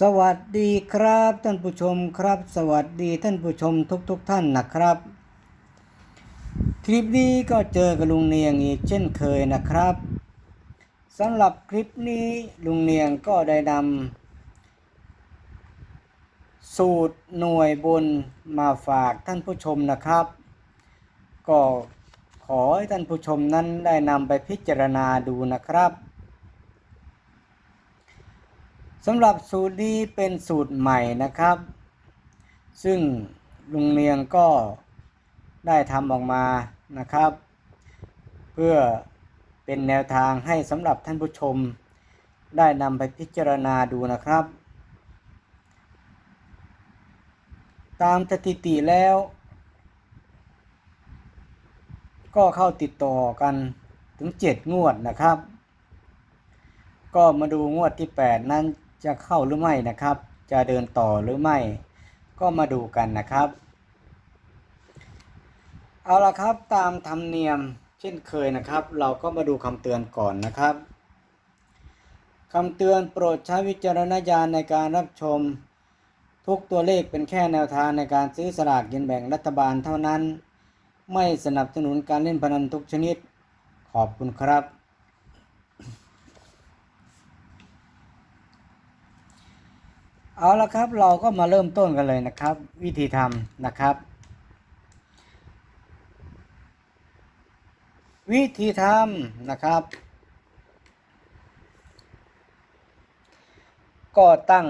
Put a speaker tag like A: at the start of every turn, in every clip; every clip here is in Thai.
A: สวัสดีครับท่านผู้ชมครับ สวัสดีท่านผู้ชมทุกๆทท่านนะครับ คลิปนี้ก็เจอกับลุงเนียงอีกเช่นเคยนะครับสำหรับคลิปนี้ลุงเนียงก็ได้นำสูตรหน่วยบนมาฝากท่านผู้ชมนะครับ ก็ขอให้ท่านผู้ชมนั้นได้นำไปพิจารณาดูนะครับ สำหรับสูตรนี้เป็นสูตรใหม่นะครับ ซึ่งลุงเนียงก็ได้ทำออกมานะครับ เพื่อเป็นแนวทางให้สำหรับท่านผู้ชม ได้นำไปพิจารณาดูนะครับ ตามสถิติแล้ว ก็เข้าติดต่อกันถึง 7 งวดนะครับ ก็มาดูงวดที่ 8 นั้น จะเข้าหรือไม่นะครับ จะเดินต่อหรือไม่ ก็มาดูกันนะครับ เอาละครับตามธรรมเนียมเช่นเคยนะครับ เราก็มาดูคำเตือนก่อนนะครับคำเตือนโปรดใช้วิจารณญาณในการรับชม ทุกตัวเลขเป็นแค่แนวทางในการซื้อสลากกินแบ่งรัฐบาลเท่านั้น ไม่สนับสนุนการเล่นพนันทุกชนิด ขอบคุณครับ เอาละครับเราก็มาเริ่มต้นกันเลยนะครับ วิธีทำนะครับ วิธีทำนะครับ ก็ตั้ง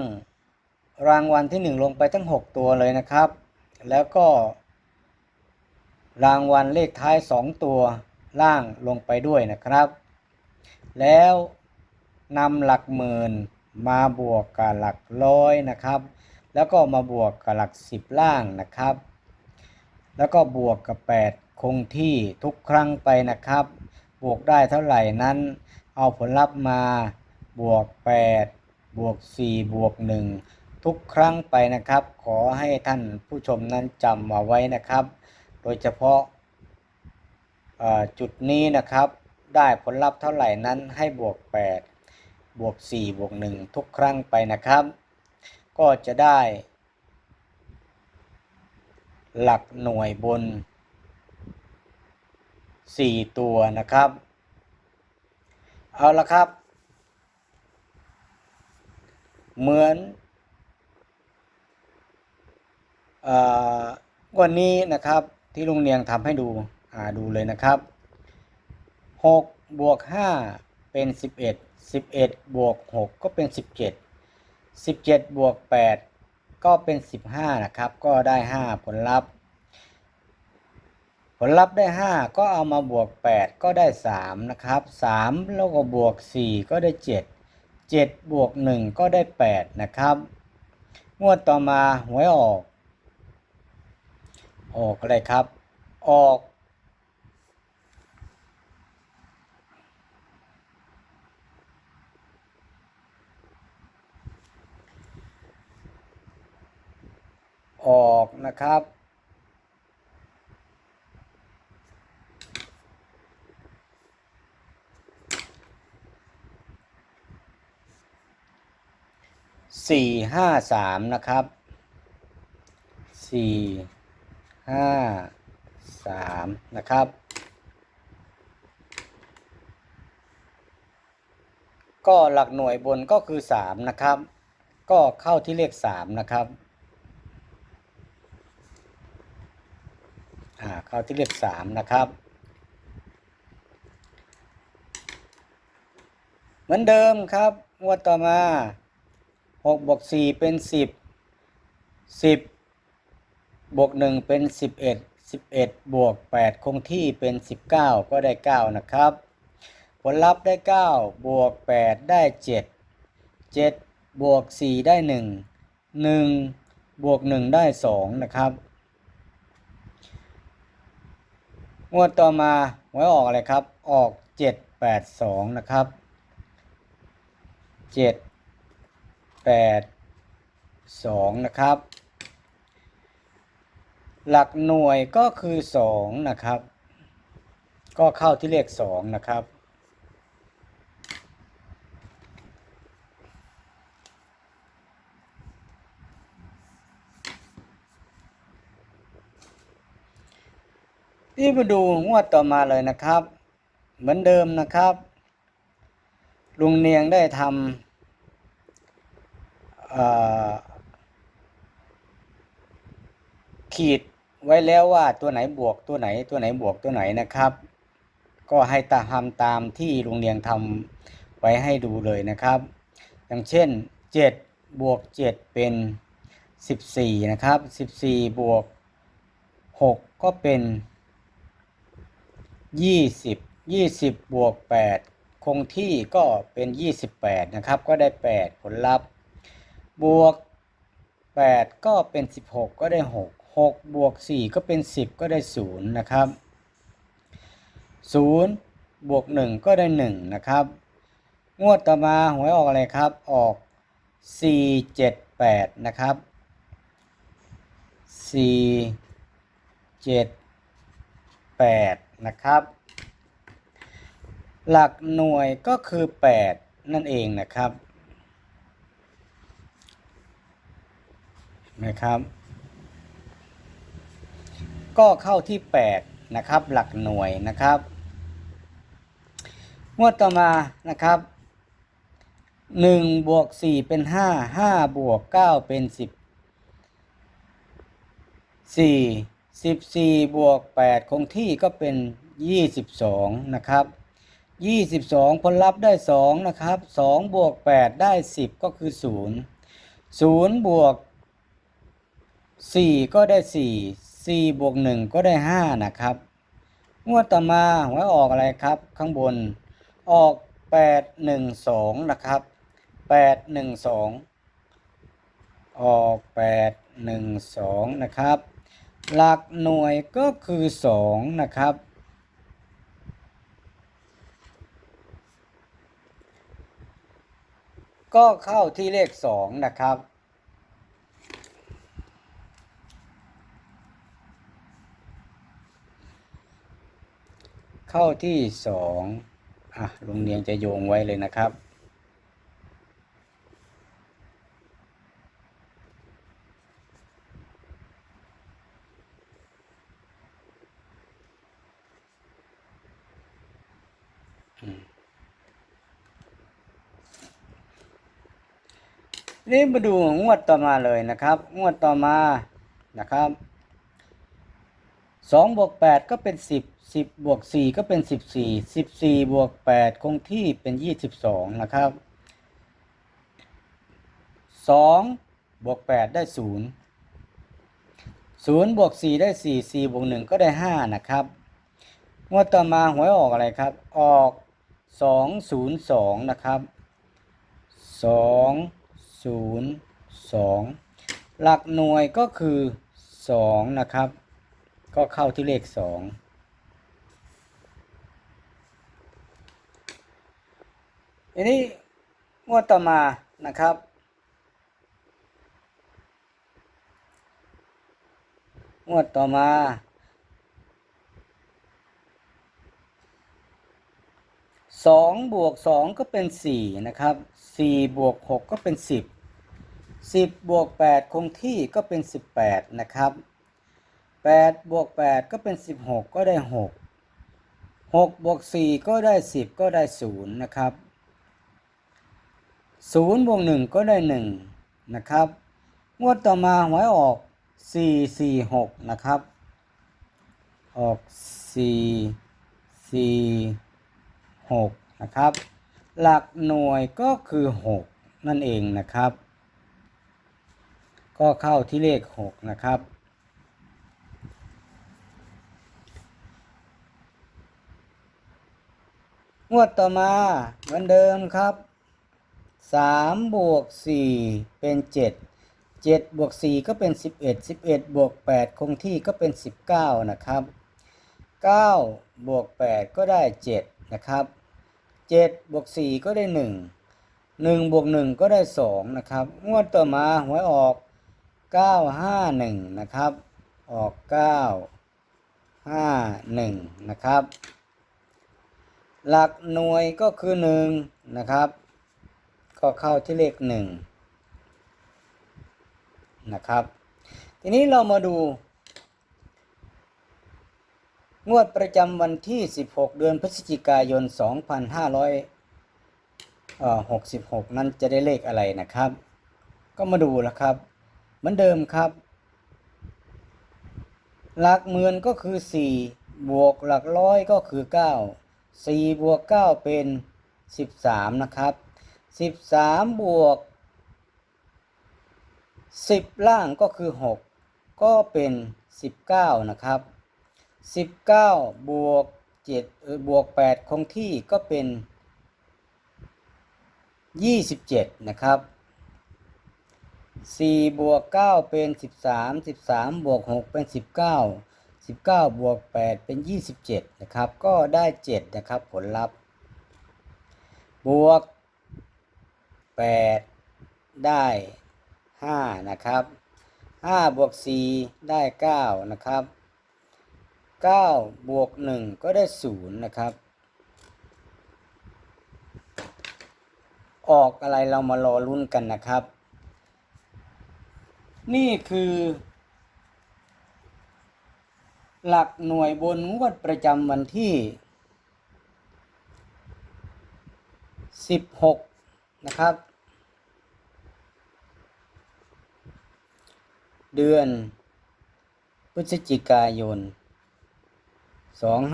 A: รางวัลที่หนึ่งลงไปทั้ง 6 ตัวเลยนะครับ แล้วก็ รางวัลเลขท้าย 2 ตัวล่างลงไปด้วยนะครับ แล้วนำหลักหมื่น มาบวกกับหลักร้อยนะครับ แล้วก็มาบวกกับหลัก10ล่างนะครับ แล้วก็บวกกับ 8 คงที่ทุกครั้งไปนะครับ บวกได้เท่าไหร่นั้น เอาผลลัพธ์มาบวก 8 บวก 4 บวก 1 ทุกครั้งไปนะครับ ขอให้ท่านผู้ชมนั้นจำมาไว้นะครับ โดยเฉพาะจุดนี้นะครับ ได้ผลลัพธ์เท่าไหร่นั้นให้บวก 8 บวก 4 บวก 1 ทุกครั้งไปนะครับ ก็จะได้ หลักหน่วยบน 4 ตัวนะครับ เอาละครับ เหมือนวันนี้นะครับที่ลุงเนียงทำให้ดูดูเลยนะครับ 6 บวก 5 เป็น 11 11บวก6ก็เป็น17 17บวก8ก็เป็น15นะครับ ก็ได้5ผลลัพธ์ ผลลัพธ์ได้5ก็เอามาบวก8ก็ได้3นะครับ3แล้วก็บวก4ก็ได้7 7บวก1ก็ได้8นะครับงวดต่อมาหวยออก ออกอะไรครับ ออก ออกนะครับ สี่ห้าสามนะครับ สี่ห้าสามนะครับ ก็หลักหน่วยบนก็คือสามนะครับ ก็เข้าที่เลขสามนะครับอ่า เข้าที่เลขสามนะครับ เหมือนเดิมครับงวดต่อมาหกบวกสี่เป็นสิบสิบบวกหนึ่งเป็นสิบเอ็ดสิบเอ็ดบวกแปดคงที่เป็นสิบเก้าก็ได้เก้านะครับ ผลลัพธ์ได้เก้าบวกแปดได้เจ็ดเจ็ดบวกสี่ได้หนึ่งหนึ่งบวกหนึ่งได้สองนะครับ งวดต่อมาหวยออกอะไรครับ ออกเจ็ดแปดสองนะครับเจ็ดแปดสองนะครับ หลักหน่วยก็คือสองนะครับ ก็เข้าที่เลขสองนะครับ นี่มาดูงวดต่อมาเลยนะครับ เหมือนเดิมนะครับ ลุงเนียงได้ทำขีดไว้แล้วว่าตัวไหนบวกตัวไหนตัวไหนบวกตัวไหนนะครับ ก็ให้ตาทำตามที่ลุงเนียงทำไว้ให้ดูเลยนะครับ อย่างเช่น 7 บวก 7 เป็น 14 นะครับ 14 บวก 6 ก็เป็น 20 20บวก8คงที่ก็เป็น28นะครับ ก็ได้8ผลลัพธ์บวก8ก็เป็น16ก็ได้6 6บวก4ก็เป็น10ก็ได้0นะครับ0บวก1ก็ได้1นะครับ งวดต่อมาหวยออกอะไรครับ ออก4 7 8นะครับ4 7 8 นะครับ หลักหน่วยก็คือ 8 นั่นเองนะครับนะครับ ก็เข้าที่ 8 นะครับ หลักหน่วยนะครับงวดต่อมานะครับ1บวก4เป็น 5 5บวก9เป็น 10 4 14 บวก 8 คงที่ก็เป็น 22 นะครับ 22 ผลลัพธ์ได้ 2 นะครับ 2 บวก 8 ได้ 10 ก็คือ 0 0 บวก 4 ก็ได้ 4 4 บวก 1 ก็ได้ 5 นะครับ งวดต่อมาหวยออกอะไรครับ ข้างบน ออก 8 1 2 นะครับ 8 1 2 ออก 8 1 2 นะครับ หลักหน่วยก็คือ 2 นะครับ ก็เข้าที่เลข 2 นะครับ เข้าที่ 2อะลุงเนียงจะโยงไว้เลยนะครับ นี่มาดูงวดต่อมาเลยนะครับ งวดต่อมานะครับสองบวกแปดก็เป็นสิบสิบบวกสี่ก็เป็นสิบสี่สิบสี่บวกแปดคงที่เป็นยี่สิบสองนะครับสองบวกแปดได้ศูนย์ศูนย์บวกสี่ได้สี่สี่บวกหนึ่งก็ได้ห้านะครับงวดต่อมาหวยออกอะไรครับ ออกสองศูนย์สองนะครับสอง ศูนย์สองหลักหน่วยก็คือสองนะครับ ก็เข้าที่เลขสองอันนี้งวดต่อมานะครับ งวดต่อมา สองบวกสองก็เป็นสี่นะครับ สี่บวกหกก็เป็นสิบ สิบบวกแปดคงที่ก็เป็นสิบแปดนะครับแปดบวกแปดก็เป็นสิบหกก็ได้หกหกบวกสี่ก็ได้สิบก็ได้ศูนย์นะครับศูนย์บวกหนึ่งก็ได้หนึ่งนะครับ งวดต่อมาหวยออกสี่สี่หกนะครับ ออกสี่สี่หกนะครับ หลักหน่วยก็คือ 6 นั่นเองนะครับ ก็เข้าที่เลข 6 นะครับ งวดต่อมาเหมือนเดิมครับ 3 บวก 4 เป็น 7 7บวก4ก็เป็น 11 11 บวก 8 คงที่ก็เป็น 19 นะครับ 9 บวก 8 ก็ได้ 7 นะครับเจ็ดบวกสี่ก็ได้หนึ่งหนึ่งบวกหนึ่งก็ได้สองนะครับ งวดต่อมาหวยออก เก้าห้าหนึ่งนะครับ ออกเก้าห้าหนึ่งนะครับ หลักหน่วยก็คือหนึ่งนะครับ ก็เข้าที่เลขหนึ่งนะครับ ทีนี้เรามาดู งวดประจำวันที่ 16 เดือนพฤศจิกายน 2566 นั้นจะได้เลขอะไรนะครับ ก็มาดูแล้วครับ มือนเดิมครับ หลักหมื่นก็คือ 4 บวกหลักร้อยก็คือ 9 4 บวก 9 เป็น 13 นะครับ 13 บวก 10 ล่างก็คือ 6 ก็เป็น 19 นะครับ 19 บวก7บวก 8 คงที่ก็เป็น 27 นะครับ สี่บวกเก้าเป็นสิบสามสิบสามบวกหกเป็นสิบเก้าสิบเก้าบวกแปดเป็นยี่สิบเจ็ดนะครับ ก็ได้เจ็ดนะครับผลลัพธ์ บวกแปดได้ห้านะครับห้าบวกสี่ได้เก้านะครับเก้าบวกหนึ่งก็ได้ศูนย์นะครับ ออกอะไรเรามารอรุ่นกันนะครับ นี่คือ หลักหน่วยบนงวดประจำวันที่ 16 นะครับ เดือน พฤศจิกายน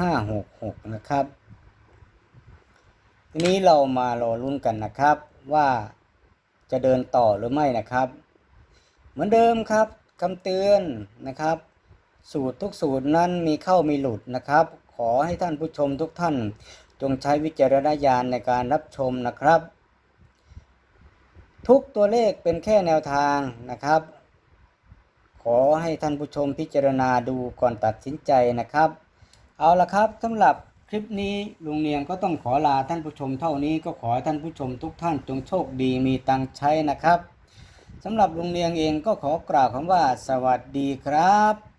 A: 2566 นะครับ ทีนี้เรามารอลุ้นกันนะครับว่าจะเดินต่อหรือไม่นะครับ มือนเดิมครับคำเตือนนะครับ สูตรทุกสูตรนั้นมีเข้ามีหลุดนะครับ ขอให้ท่านผู้ชมทุกท่าน จงใช้วิจารณญาณในการรับชมนะครับ ทุกตัวเลขเป็นแค่แนวทางนะครับ ขอให้ท่านผู้ชมพิจารณาดูก่อนตัดสินใจนะครับ เอาละครับสำหรับคลิปนี้ลุงเนียงก็ต้องขอลาท่านผู้ชมเท่านี้ก็ขอให้ท่านผู้ชมทุกท่านจงโชคดีมีตังใช้นะครับ สำหรับลุงเนียงเองก็ขอกล่าวคำว่าสวัสดีครับ